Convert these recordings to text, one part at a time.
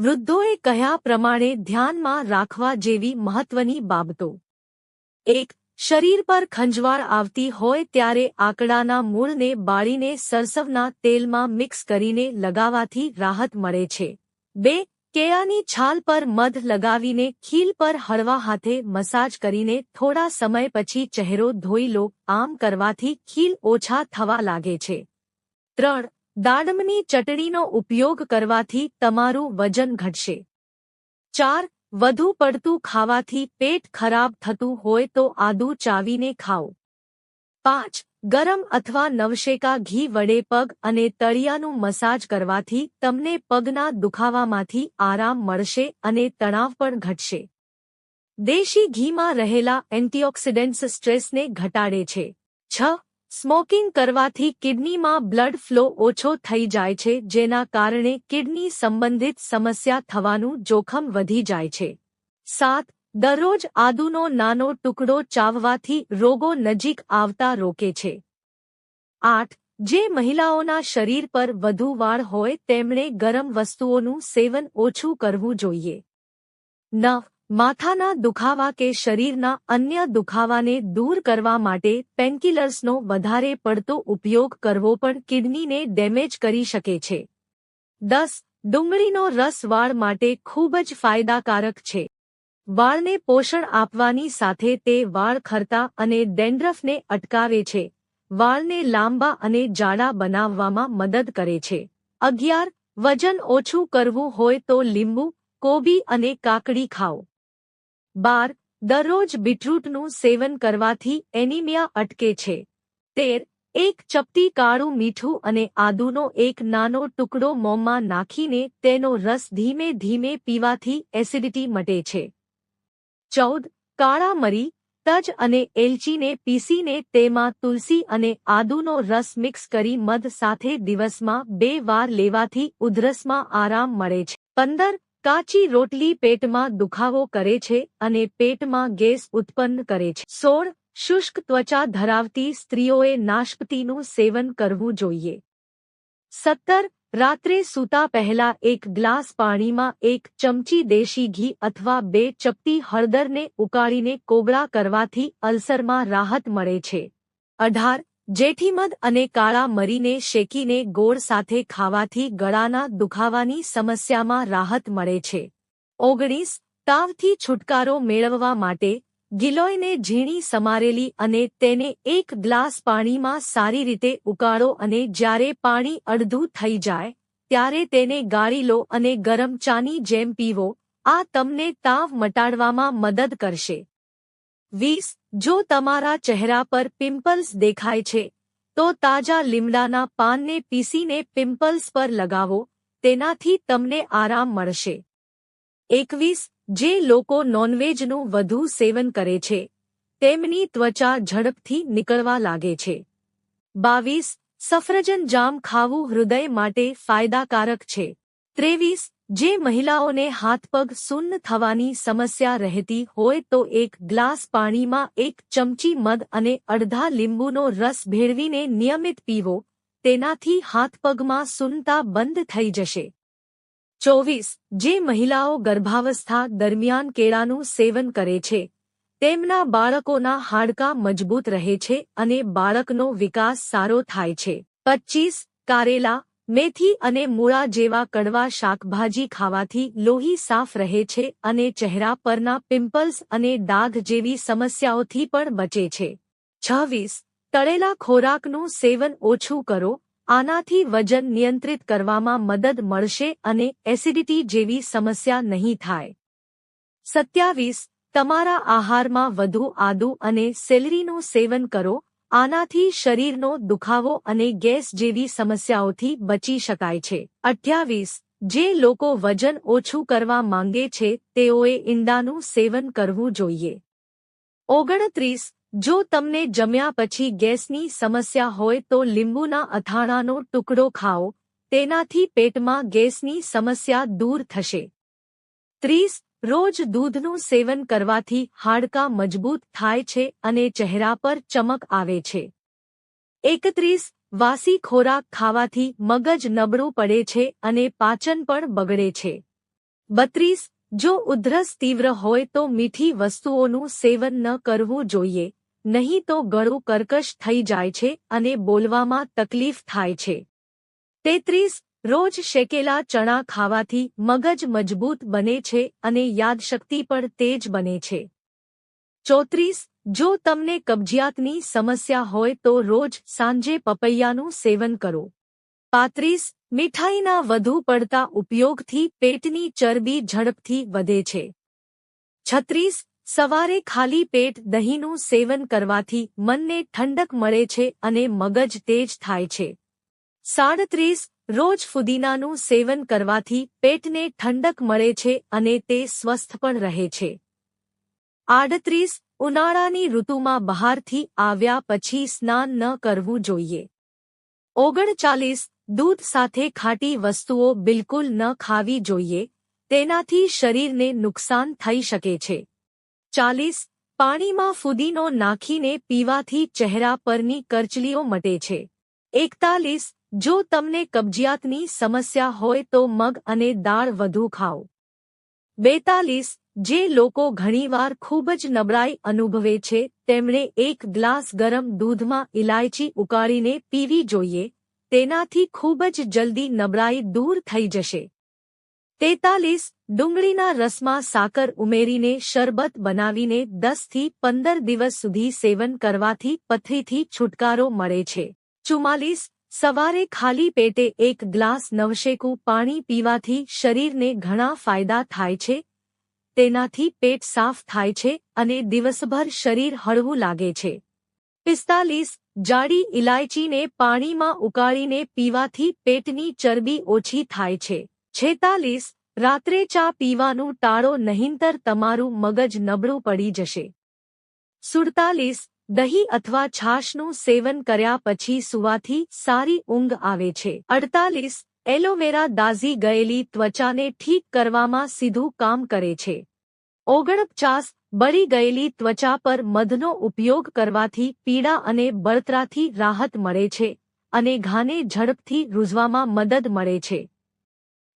વૃદ્ધોએ કહ્યા પ્રમાણે ધ્યાનમાં રાખવા જેવી મહત્વની બાબતો? એક, શરીર પર ખંજવાળ આવતી હોય ત્યારે આકડાના મૂળને બાળીને સરસવના તેલમાં મિક્સ કરીને લગાવવાથી રાહત મળે છે. બે, કેળાની છાલ પર મધ લગાવીને ખીલ પર હળવા હાથે મસાજ કરીને થોડા સમય પછી ચહેરો ધોઈ લો, આમ કરવાથી ખીલ ઓછા થવા લાગે છે. ત્રણ દાડમની ચટણીનો ઉપયોગ કરવાથી તમારું વજન ઘટશે. ચાર, વધુ પડતું ખાવાથી પેટ ખરાબ થતું હોય તો આદુ ચાવીને ખાઓ. પાંચ, ગરમ અથવા નવશેકા ઘી વડે પગ અને તળિયાનું મસાજ કરવાથી તમને પગના દુખાવામાંથી આરામ મળશે અને તણાવ પણ ઘટશે. દેશી ઘીમાં રહેલા એન્ટીઓક્સિડન્ટ્સ સ્ટ્રેસને ઘટાડે છે. છ સ્મોકિંગ કરવાથી કિડનીમાં બ્લડ ફ્લો ઓછો થઈ જાય છે, જેના કારણે કિડની સંબંધિત સમસ્યા થવાનું જોખમ વધી જાય છે. સાત, દરરોજ આદુનો નાનો ટુકડો ચાવવાથી રોગો નજીક આવતા રોકે છે. આઠ, જે મહિલાઓના શરીર પર વધુ વાળ હોય, તેમણે ગરમ વસ્તુઓનું સેવન ઓછું કરવું જોઈએ. નવ માથાના દુખાવા કે શરીરના અન્ય દુખાવાને દૂર કરવા માટે પેનકિલર્સનો વધારે પડતો ઉપયોગ કરવો પણ કિડનીને ડેમેજ કરી શકે છે. દસ, ડુંગળીનો રસ વાળ માટે ખૂબ જ ફાયદાકારક છે. વાળને પોષણ આપવાની સાથે તે વાળ ખરતા અને ડેન્ડ્રફને અટકાવે છે. વાળને લાંબા અને જાડા બનાવવામાં મદદ કરે છે. અગિયાર, વજન ઓછું કરવું હોય તો લીંબુ, કોબી અને કાકડી ખાઓ. બાર, દરરોજ બીટરૂટનું સેવન કરવાથી એનિમિયા અટકે છે. તેર, એક ચપટી કાળું મીઠું અને આદુનો એક નાનો ટુકડો મોંમાં નાખીને તેનો રસ ધીમે ધીમે પીવાથી એસિડિટી મટે છે. ચૌદ, કાળા મરી, તજ અને એલચીને પીસીને તેમાં તુલસી અને આદુનો રસ મિક્સ કરી મધ સાથે દિવસમાં બે વાર લેવાથી ઉધરસમાં આરામ મળે છે. પંદર કાચી રોટલી પેટમાં દુખાવો કરે છે અને પેટમાં ગેસ ઉત્પન્ન કરે છે. સોળ, શુષ્ક ત્વચા ધરાવતી સ્ત્રીઓએ નાશપતીનું સેવન કરવું જોઈએ. સત્તર, રાત્રે સૂતા પહેલા એક ગ્લાસ પાણીમાં એક ચમચી દેશી ઘી અથવા બે ચપટી હળદરને ઉકાળીને કોગળા કરવાથી અલ્સરમાં રાહત મળે છે. અઢાર જેઠીમધ અને કાળા મરીને શેકીને ગોળ સાથે ખાવાથી ગળાના દુખાવાની સમસ્યામાં રાહત મળે છે. ઓગણીસ, તાવથી છુટકારો મેળવવા માટે ગિલોયને ઝીણી સમારેલી અને તેને એક ગ્લાસ પાણીમાં સારી રીતે ઉકાળો અને જ્યારે પાણી અડધું થઈ જાય, ત્યારે તેને ગાળી લો અને ગરમ ચાની જેમ પીવો. આ તમને તાવ મટાડવામાં મદદ કરશે. વીસ, જો તમારા ચહેરા પર પિમ્પલ્સ દેખાય છે, તો તાજા લીમડાના પાનને પીસીને પિમ્પલ્સ પર લગાવો, તેનાથી તમને આરામ મળશે. એકવીસ, જે લોકો નોનવેજનું વધુ સેવન કરે છે, તેમની ત્વચા ઝડપથી નીકળવા લાગે છે. બાવીસ, સફરજન જામ ખાવું હૃદય માટે ફાયદાકારક છે. ત્રેવીસ જે મહિલાઓને હાથપગ સુન્ન થવાની સમસ્યા રહેતી હોય તો એક ગ્લાસ પાણીમાં એક ચમચી મધ અને અડધા લીંબુનો રસ ભેળવીને નિયમિત પીવો, તેનાથી હાથપગમાં સુન્નતા બંધ થઈ જશે. ચોવીસ, જે મહિલાઓ ગર્ભાવસ્થા દરમિયાન કેળાનું સેવન કરે છે, તેમના બાળકોના હાડકાં મજબૂત રહે છે અને બાળકનો વિકાસ સારો થાય છે. પચ્ચીસ, કારેલા મેથી અને મૂળા જેવા કડવા શાકભાજી ખાવાથી લોહી સાફ રહે છે અને ચહેરા પરના પિમ્પલ્સ અને ડાઘ જેવી સમસ્યાઓથી પણ બચે છે. છવ્વીસ, તળેલા ખોરાકનું સેવન ઓછું કરો, આનાથી વજન નિયંત્રિત કરવામાં મદદ મળશે અને એસિડિટી જેવી સમસ્યા નહીં થાય. સત્યાવીસ, તમારા આહારમાં વધુ આદુ અને સેલરીનું સેવન કરો આનાથી શરીરનો દુખાવો અને ગેસ જેવી સમસ્યાઓથી બચી શકાય છે. અઠ્યાવીસ. જે લોકો વજન ઓછું કરવા માંગે છે, તેઓએ ઈંડાનું સેવન કરવું જોઈએ. ઓગણત્રીસ. જો તમને જમ્યા પછી ગેસની સમસ્યા હોય તો લીંબુના અથાણાનો ટુકડો ખાઓ, તેનાથી પેટમાં ગેસની સમસ્યા દૂર થશે. ત્રીસ. રોજ દૂધનું સેવન કરવાથી હાડકાં મજબૂત થાય છે અને ચહેરા પર ચમક આવે છે. એકત્રીસ, વાસી ખોરાક ખાવાથી મગજ નબળું પડે છે અને પાચન પણ બગડે છે. બત્રીસ, જો ઉધરસ તીવ્ર હોય તો મીઠી વસ્તુઓનું સેવન ન કરવું જોઈએ, નહીં તો ગળું કર્કશ થઈ જાય છે અને બોલવામાં તકલીફ થાય છે. તેત્રીસ રોજ શેકેલા ચણા ખાવાથી મગજ મજબૂત બને છે અને યાદશક્તિ પણ તેજ બને છે. ચોત્રીસ, જો તમને કબજિયાતની સમસ્યા હોય તો રોજ સાંજે પપૈયાનું સેવન કરો. પાંત્રીસ, મીઠાઈના વધુ પડતા ઉપયોગથી પેટની ચરબી ઝડપથી વધે છે. છત્રીસ, સવારે ખાલી પેટ દહીંનું સેવન કરવાથી મનને ઠંડક મળે છે અને મગજ તેજ થાય છે. સાડત્રીસ રોજ ફુદીનાનું સેવન કરવાથી પેટને ઠંડક મળે છે અને તે સ્વસ્થ પણ રહે છે. આડત્રીસ, ઉનાળાની ઋતુમાં બહારથી આવ્યા પછી સ્નાન ન કરવું જોઈએ. ઓગણચાલીસ, દૂધ સાથે ખાટી વસ્તુઓ બિલકુલ ન ખાવી જોઈએ, તેનાથી શરીરને નુકસાન થઈ શકે છે. ચાલીસ, પાણીમાં ફુદીનો નાખીને પીવાથી ચહેરા પરની કરચલીઓ મટે છે. એકતાલીસ જો તમને કબજિયાતની સમસ્યા હોય તો મગ અને દાળ વધુ ખાઓ. બેતાલીસ, જે લોકો ઘણીવાર ખૂબ જ નબળાઈ અનુભવે છે, તેમણે એક ગ્લાસ ગરમ દૂધમાં ઇલાયચી ઉકાળીને પીવી જોઈએ, તેનાથી ખૂબ જ જલ્દી નબળાઈ દૂર થઈ જશે. તેતાલીસ, ડુંગળીના રસમાં સાકર ઉમેરીને શરબત બનાવીને દસથી પંદર દિવસ સુધી સેવન કરવાથી પથરીથી છુટકારો મળે છે. ચુમ્માલીસ સવારે ખાલી પેટે એક ગ્લાસ નવશેકું પાણી પીવાથી શરીરને ઘણા ફાયદા થાય છે, તેનાથી પેટ સાફ થાય છે અને દિવસભર શરીર હળવું લાગે છે. પિસ્તાલીસ, જાડી ઇલાયચીને પાણીમાં ઉકાળીને પીવાથી પેટની ચરબી ઓછી થાય છે. છેતાલીસ, રાત્રે ચા પીવાનું ટાળો નહીંતર તમારું મગજ નબળું પડી જશે. સુડતાલીસ દહીં અથવા છાશનું સેવન કર્યા પછી સુવાથી સારી ઊંઘ આવે છે. અડતાલીસ, એલોવેરા દાઝી ગયેલી ત્વચાને ઠીક કરવામાં સીધું કામ કરે છે. ઓગણપચાસ, બળી ગયેલી ત્વચા પર મધનો ઉપયોગ કરવાથી પીડા અને બળતરાથી રાહત મળે છે અને ઘાને ઝડપથી રૂઝવામાં મદદ મળે છે.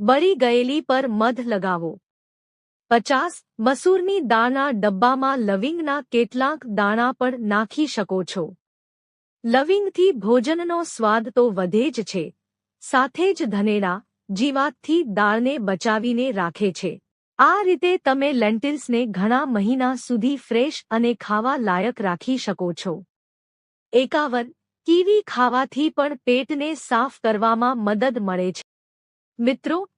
બળી ગયેલી પર મધ લગાવો. પચાસ, મસૂરની દાળના ડબ્બામાં લવિંગના કેટલાક દાણા પણ નાખી શકો છો. લવિંગથી ભોજનનો સ્વાદ તો વધે જ છે. સાથે જ ધનેડા જીવાતથી દાળને બચાવીને રાખે છે. આ રીતે તમે લેન્ટિલ્સને ઘણા મહિના સુધી ફ્રેશ અને ખાવા લાયક રાખી શકો છો. એકાવન, કીવી ખાવાથી પણ પેટને સાફ કરવામાં મદદ મળે છે. મિત્રો